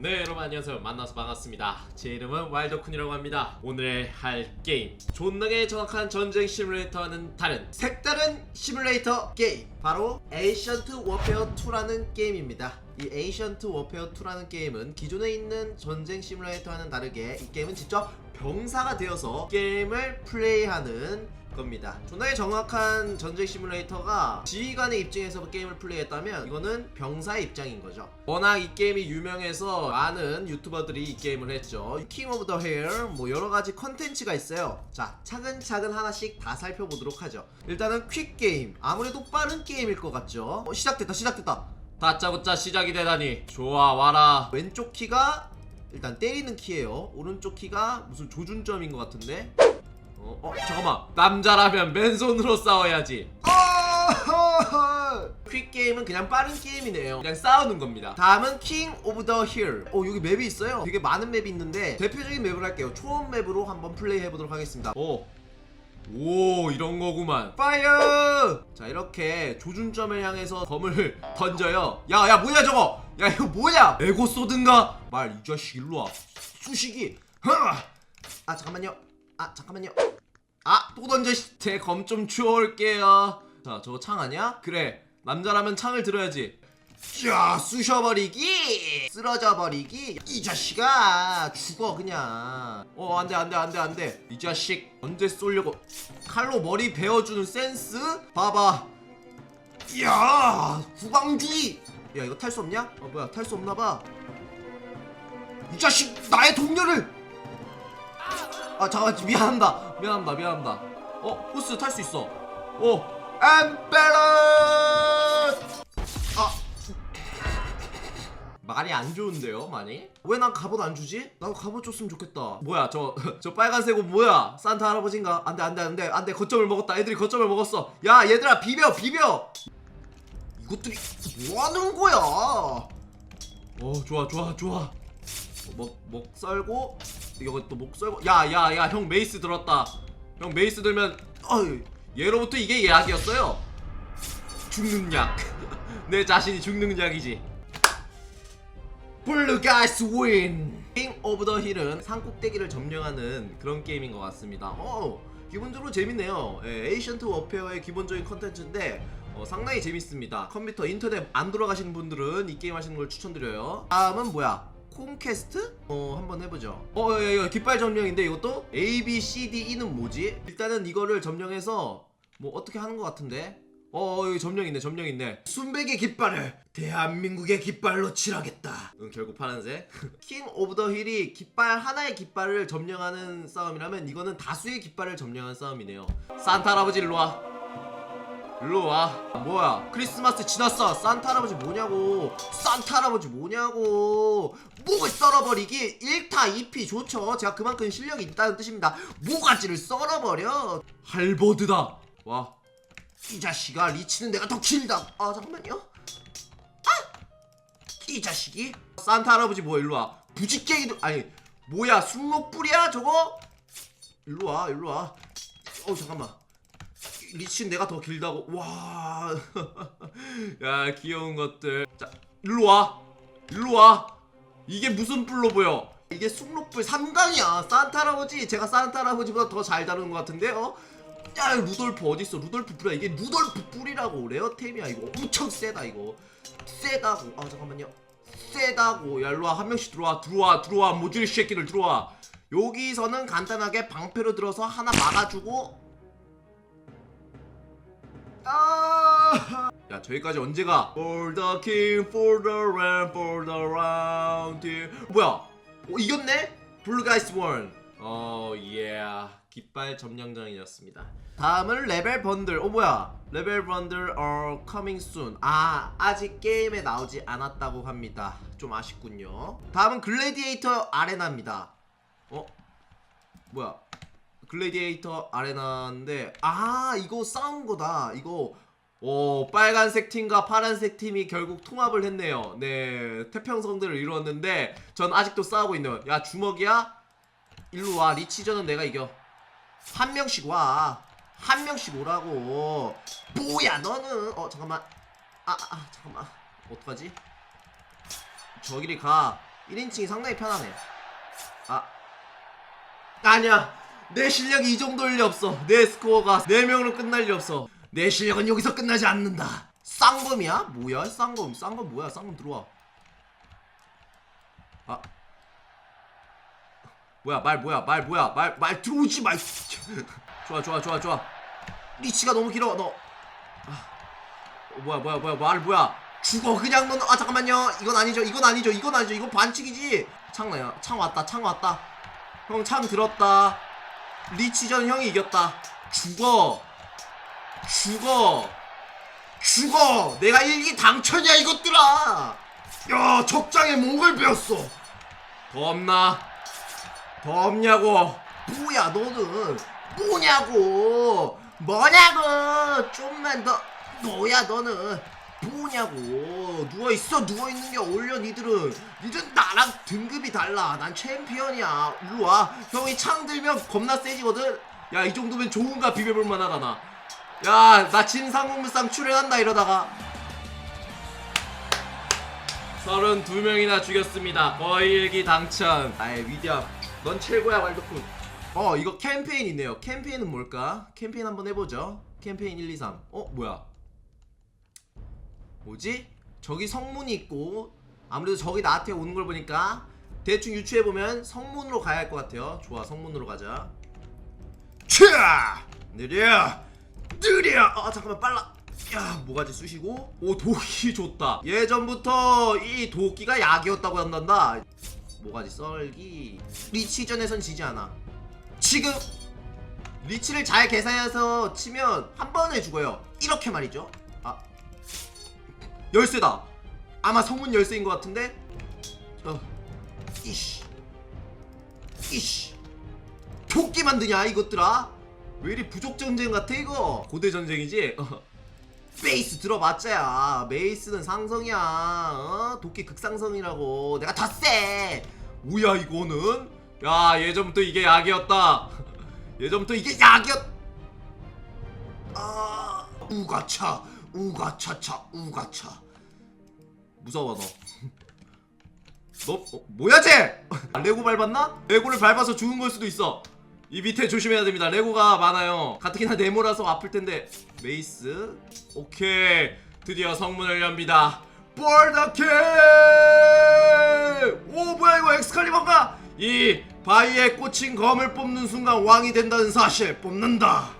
네 여러분 안녕하세요. 만나서 반갑습니다. 제 이름은 와일드쿤이라고 합니다. 오늘 할 게임. 존나게 정확한 전쟁 시뮬레이터와는 다른 색다른 시뮬레이터 게임. 바로 에이션트 워페어 2라는 게임입니다. 이 에이션트 워페어 2라는 게임은 기존에 있는 전쟁 시뮬레이터와는 다르게 이 게임은 직접 병사가 되어서 게임을 플레이하는 겁니다. 존나게 정확한 전쟁 시뮬레이터가 지휘관의 입장에서 게임을 플레이했다면 이거는 병사의 입장인 거죠. 워낙 이 게임이 유명해서 많은 유튜버들이 이 게임을 했죠. 킹 오브 더 헤어 뭐 여러 가지 컨텐츠가 있어요. 자 차근차근 하나씩 다 살펴보도록 하죠. 일단은 퀵 게임. 아무래도 빠른 게임일 것 같죠? 어, 시작됐다 시작됐다. 다짜고짜 시작이 되다니. 좋아 와라. 왼쪽 키가 일단 때리는 키예요. 오른쪽 키가 무슨 조준점인 것 같은데 어, 어 잠깐만 남자라면 맨손으로 싸워야지 퀵 게임은 그냥 빠른 게임이네요 그냥 싸우는 겁니다 다음은 킹 오브 더 힐. 어 여기 맵이 있어요. 되게 많은 맵이 있는데 대표적인 맵을 할게요. 초원 맵으로 한번 플레이 해보도록 하겠습니다. 오, 오 이런 거구만 파이어! 자 이렇게 조준점을 향해서 검을 던져요. 야야 뭐야 저거? 야 이거 뭐야? 에고 쏘든가 말 이 자식 일로 와. 수식이. 아 잠깐만요. 아 잠깐만요. 아 또 던져. 제 검 좀 주워올게요 자 저거 창 아니야? 그래 남자라면 창을 들어야지 야 쑤셔버리기. 쓰러져 버리기. 이 자식아 죽어 그냥. 어 안돼 안돼 안돼 안돼 이 자식 언제 쏘려고 칼로 머리 베어주는 센스? 봐봐. 야 후방주의. 야 이거 탈 수 없냐? 어 뭐야 탈 수 없나봐. 이 자식 나의 동료를. 아 잠깐 미안합니다. 미안합니다 미안합니다 어 호스 탈 수 있어 오 엠베러. 아 말이 안 좋은데요 많이? 왜 난 갑옷 안 주지? 나도 갑옷 줬으면 좋겠다. 뭐야 저 저 빨간색 옷 뭐야 산타 할아버지인가? 안돼 안돼 안돼 안돼 거점을 먹었다. 애들이 거점을 먹었어. 야 얘들아 비벼 비벼. 이것들이 뭐 하는 거야? 어 좋아 좋아 좋아 목, 목 썰고 이거 또 목 썰고 야야야 형 메이스 들었다 형 메이스 들면 어이 예로부터 이게 예약이었어요 죽는 약내 자신이 죽는 약이지 블루 가이스 윈! 킹 오브 더 힐은 산꼭대기를 점령하는 그런 게임인 것 같습니다. 어, 기본적으로 재밌네요. 예, 에이션트 워페어의 기본적인 컨텐츠인데 어, 상당히 재밌습니다. 컴퓨터, 인터넷 안 돌아가시는 분들은 이 게임 하시는 걸 추천드려요. 다음은 뭐야? 콩캐스트? 어, 한번 해보죠. 어, 야, 야, 야, 깃발 점령인데 이것도? A, B, C, D, E는 뭐지? 일단은 이거를 점령해서 뭐 어떻게 하는 것 같은데? 어, 어, 여기 점령 있네, 점령 있네. 순백의 깃발을 대한민국의 깃발로 칠하겠다. 응, 결국 파란색. 킹 오브 더 힐이 깃발 하나의 깃발을 점령하는 싸움이라면 이거는 다수의 깃발을 점령하는 싸움이네요. 산타 할아버지 일로 와 일로 와 뭐야? 크리스마스 지났어. 산타 할아버지 뭐냐고. 산타 할아버지 뭐냐고. 목을 썰어버리기 1타 2피 좋죠. 제가 그만큼 실력이 있다는 뜻입니다. 모가지를 썰어버려. 할버드다 와 이 자식아 리치는 내가 더 길다. 아 잠깐만요. 아! 이 자식이 산타 할아버지 뭐야 일로 와. 부직갱이도 아니 뭐야 순록불이야 저거? 일로 와 일로 와. 어 잠깐만. 리치는 내가 더 길다고. 와. 야 귀여운 것들. 자 일로 와. 일로 와. 이게 무슨 뿔로 보여? 이게 순록불 3강이야. 산타 할아버지. 제가 산타 할아버지보다 더 잘 다루는 것 같은데 어? 야 루돌프 어딨어? 루돌프 뿔이야. 이게 루돌프 뿔이라고. 레어템이야 이거. 엄청 세다 이거. 세다고. 아 잠깐만요. 세다고. 야 일로와. 한 명씩 들어와. 들어와. 들어와. 모질 새끼들 들어와. 여기서는 간단하게 방패로 들어서 하나 막아주고 아... 야 저기까지 언제 가? For the king, for the land, for the round here. 뭐야? 어, 이겼네? 블루 가이스 원. 어, 예. 깃발 점령전이었습니다. 다음은 레벨 번들. 어 뭐야? 레벨 번들 are coming soon. 아, 아직 게임에 나오지 않았다고 합니다. 좀 아쉽군요. 다음은 글래디에이터 아레나입니다. 어? 뭐야? 글래디에이터 아레나인데 아 이거 싸운 거다. 이거 오 빨간색 팀과 파란색 팀이 결국 통합을 했네요. 네 태평성들을 이루었는데 전 아직도 싸우고 있는 야 주먹이야? 일로 와. 리치전은 내가 이겨. 한 명씩 와. 한 명씩 오라고. 뭐야 너는? 어 잠깐만. 아, 아 잠깐만. 어떡하지? 저기리 가. 1인칭이 상당히 편하네. 아. 아니야 내 실력이 이 정도일 리 없어. 내 스코어가 4명으로 끝날 리 없어. 내 실력은 여기서 끝나지 않는다. 쌍검이야? 뭐야? 쌍검. 쌍검 뭐야? 쌍검 들어와. 아. 뭐야? 말 뭐야? 말 뭐야? 말 말 들어오지 말 좋아 좋아 좋아 좋아. 리치가 너무 길어 너. 아, 어, 뭐야 뭐야 뭐야? 말 뭐야? 죽어 그냥 너는 아 잠깐만요. 이건 아니죠. 이건 아니죠. 이건 아니죠. 이건 반칙이지. 창 나요 창 왔다 창 왔다. 형 창 들었다 리치전 형이 이겼다. 죽어. 죽어. 죽어. 내가 일기 당천이야 이것들아. 야 적장에 목을 베었어. 더 없냐고? 뭐야 너는? 뭐냐고? 뭐냐고? 좀만 더. 뭐야 너는 뭐냐고. 누워있어 누워있는 게 어울려 니들은. 니들은 나랑 등급이 달라. 난 챔피언이야. 일로와. 형이 창 들면 겁나 세지거든. 야 이 정도면 좋은가 비벼볼 만 하다 나 야 나 진상공무상 출연한다 이러다가. 32명이나 죽였습니다. 거의 일기 당천 아이 위대함 넌 최고야 왈도쿤. 어 이거 캠페인 있네요. 캠페인은 뭘까? 캠페인 한번 해보죠. 캠페인 1, 2, 3어 뭐야 뭐지? 저기 성문이 있고 아무래도 저기 나한테 오는 걸 보니까 대충 유추해보면 성문으로 가야 할 것 같아요. 좋아 성문으로 가자. 차 느려! 느려! 아 잠깐만 빨라. 야 모가지 쑤시고. 오 도끼 좋다. 예전부터 이 도끼가 약이었다고 한단다. 모가지 썰기. 리치전에선 지지 않아. 지금 리치를 잘 계산해서 치면 한 번에 죽어요. 이렇게 말이죠. 아 열쇠다. 아마 성문 열쇠인 것 같은데? 어. 이씨. 이씨. 도끼 만드냐 이것들아? 왜 이리 부족 전쟁 같아 이거? 고대 전쟁이지? 어. 베이스 들어봤자야. 메이스는 상성이야. 어? 도끼 극상성이라고. 내가 더세 뭐야 이거는? 야 예전부터 이게 약이었다. 예전부터 이게 약이었 아 우가차 우가차차 우가차 무서워 너. 너 어, 뭐야 쟤! 레고 밟았나? 레고를 밟아서 죽은 걸 수도 있어. 이 밑에 조심해야 됩니다. 레고가 많아요. 가뜩이나 네모라서 아플 텐데. 메이스? 오케이. 드디어 성문을 엽니다. 볼더킬 오 뭐야 이거 엑스칼리버가? 이 바위에 꽂힌 검을 뽑는 순간 왕이 된다는 사실 뽑는다.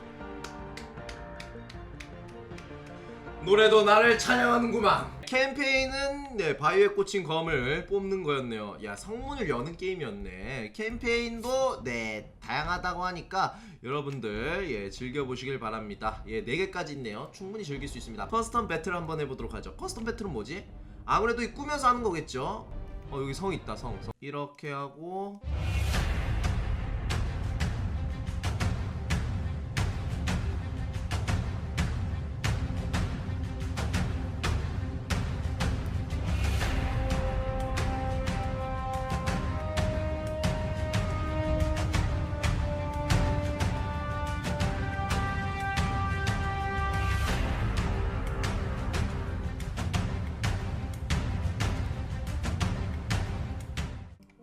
노래도 나를 찬양하는구만 캠페인은 네 바위에 꽂힌 검을 뽑는 거였네요. 야 성문을 여는 게임이었네. 캠페인도 네 다양하다고 하니까 여러분들 예 즐겨 보시길 바랍니다. 예 4개까지 있네요. 충분히 즐길 수 있습니다. 커스텀 배틀 한번 해 보도록 하죠. 커스텀 배틀은 뭐지? 아무래도 이 꾸며서 하는 거겠죠? 어 여기 성 있다 성, 성. 이렇게 하고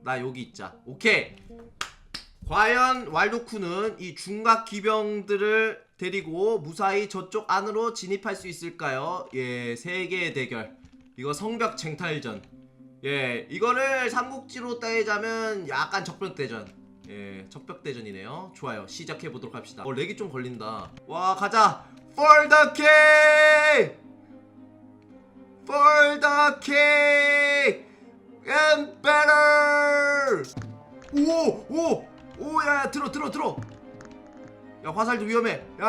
나 여기 있자. 오케이. 과연 왈도쿠는 이 중각 기병들을 데리고 무사히 저쪽 안으로 진입할 수 있을까요? 예, 세계의 대결. 이거 성벽 쟁탈전. 예, 이거를 삼국지로 따지자면 약간 적벽대전. 예, 적벽대전이네요. 좋아요. 시작해 보도록 합시다. 어, 렉이 좀 걸린다. 와, 가자. For the king! For the king! And better. 오, 오, 오, 야, 야, 들어, 들어, 들어. 야, 화살도 위험해. 야,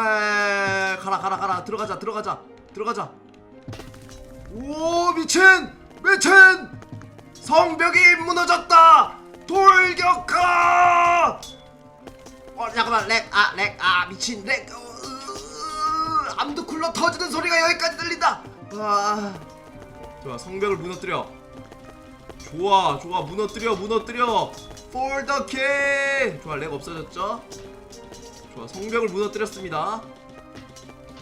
야, 가라, 가라, 가라. 들어가자, 들어가자, 들어가자. 오, 미친, 미친. 성벽이 무너졌다. 돌격하. 어, 잠깐만, 렉, 아, 렉, 아, 미친, 렉. 어, 으, 암드 쿨러 터지는 소리가 여기까지 들린다. 아, 좋아, 성벽을 무너뜨려. 좋아 좋아. 무너뜨려 무너뜨려. King. 좋아 렉 없어졌죠? 좋아 성벽을 무너뜨렸습니다.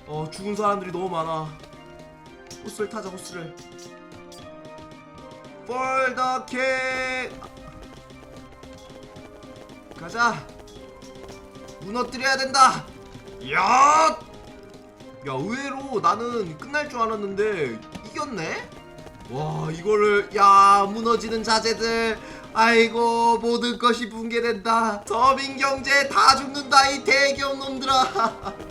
어 죽은 사람들이 너무 많아. 호스를 타자 호스를. King. 가자. 무너뜨려야 된다. 야! 야 의외로 나는 끝날 줄 알았는데 이겼네? 와 이거를 야 무너지는 자재들. 아이고 모든 것이 붕괴된다. 서민 경제 다 죽는다 이 대기업 놈들아.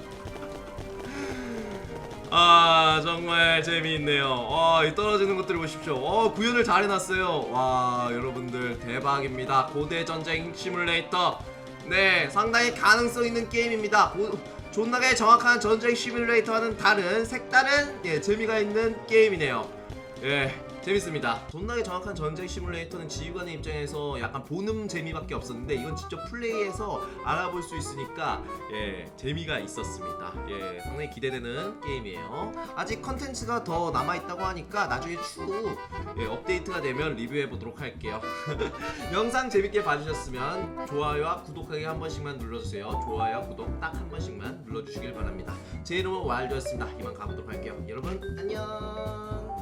아 정말 재미있네요. 와이 떨어지는 것들 보십시오. 어 구현을 잘 해놨어요. 와 여러분들 대박입니다. 고대 전쟁 시뮬레이터. 네 상당히 가능성 있는 게임입니다. 고, 존나게 정확한 전쟁 시뮬레이터와는 다른 색다른 예 재미가 있는 게임이네요 예 재밌습니다. 존나게 정확한 전쟁 시뮬레이터는 지휘관의 입장에서 약간 보는 재미밖에 없었는데 이건 직접 플레이해서 알아볼 수 있으니까 예 재미가 있었습니다. 예 상당히 기대되는 게임이에요. 아직 컨텐츠가 더 남아있다고 하니까 나중에 추후 예, 업데이트가 되면 리뷰해 보도록 할게요. 영상 재밌게 봐주셨으면 좋아요와 구독하기 한 번씩만 눌러주세요. 좋아요 구독 딱 한 번씩만 눌러주시길 바랍니다. 제 이름은 와일드였습니다. 이만 가보도록 할게요. 여러분 안녕